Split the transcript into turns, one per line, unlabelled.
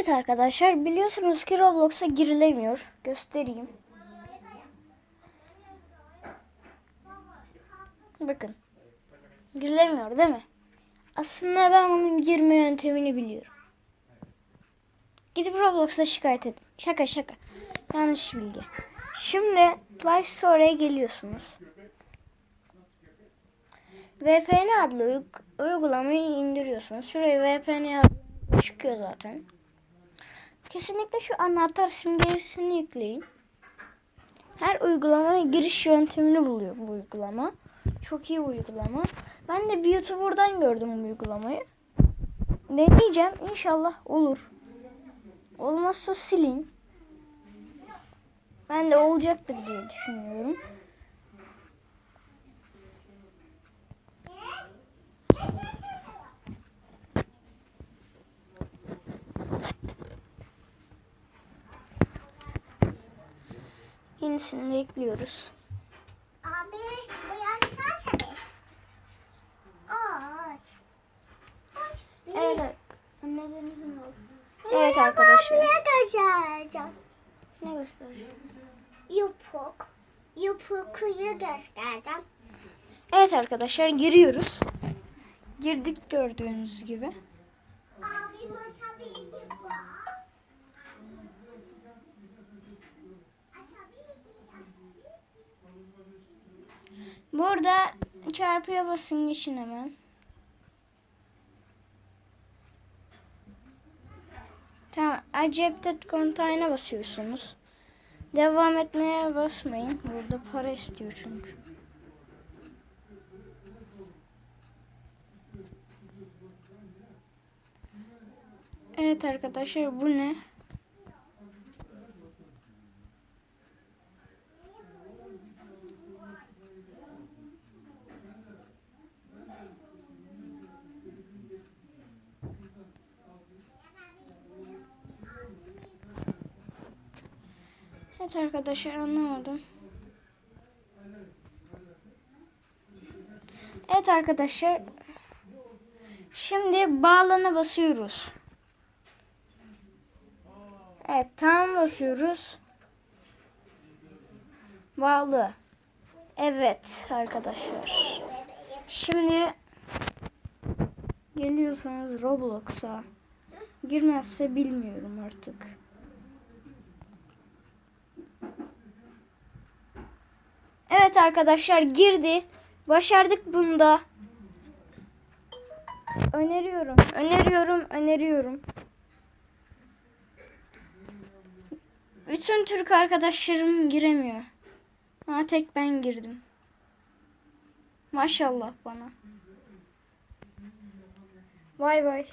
Evet arkadaşlar biliyorsunuz ki Roblox'a girilemiyor. Göstereyim. Bakın. Girilemiyor değil mi? Aslında ben onun girme yöntemini biliyorum. Gidip Roblox'a şikayet edin. Şaka şaka. Yanlış bilgi. Şimdi Play Store'a geliyorsunuz. VPN adlı uy- uygulamayı indiriyorsunuz. Şuraya VPN çıkıyor zaten. Kesinlikle şu anahtar simgesini yükleyin. Her uygulamaya giriş yöntemini buluyor bu uygulama. Çok iyi uygulama. Ben de bir YouTuber'dan gördüm bu uygulamayı. Deneyeceğim. İnşallah olur. Olmazsa silin. Ben de olacaktır diye düşünüyorum. Yenisini bekliyoruz.
Abi bu yaşlar tabii. Ağaç.
Evet. evet. Annelerinizin oldu. Evet arkadaşlar.
Ne göstereceğim?
Ne göstereceğim?
Yupuk. Yupukuyu göstereceğim.
Evet arkadaşlar giriyoruz. Girdik gördüğünüz gibi.
Abi
Burada çarpıya basın geçin hemen. Tamam. Accepted content'a basıyorsunuz. Devam etmeye basmayın. Burada para istiyor çünkü. Evet arkadaşlar bu ne? Evet arkadaşlar anlamadım. Evet arkadaşlar. Şimdi bağlana basıyoruz. Evet tam basıyoruz. Bağlı. Evet arkadaşlar. Şimdi geliyorsanız Roblox'a girmezse bilmiyorum artık. Evet arkadaşlar girdi. Başardık bunda. Öneriyorum. Öneriyorum. Öneriyorum. Bütün Türk arkadaşlarım giremiyor. Ha tek ben girdim. Maşallah bana. Bay bay.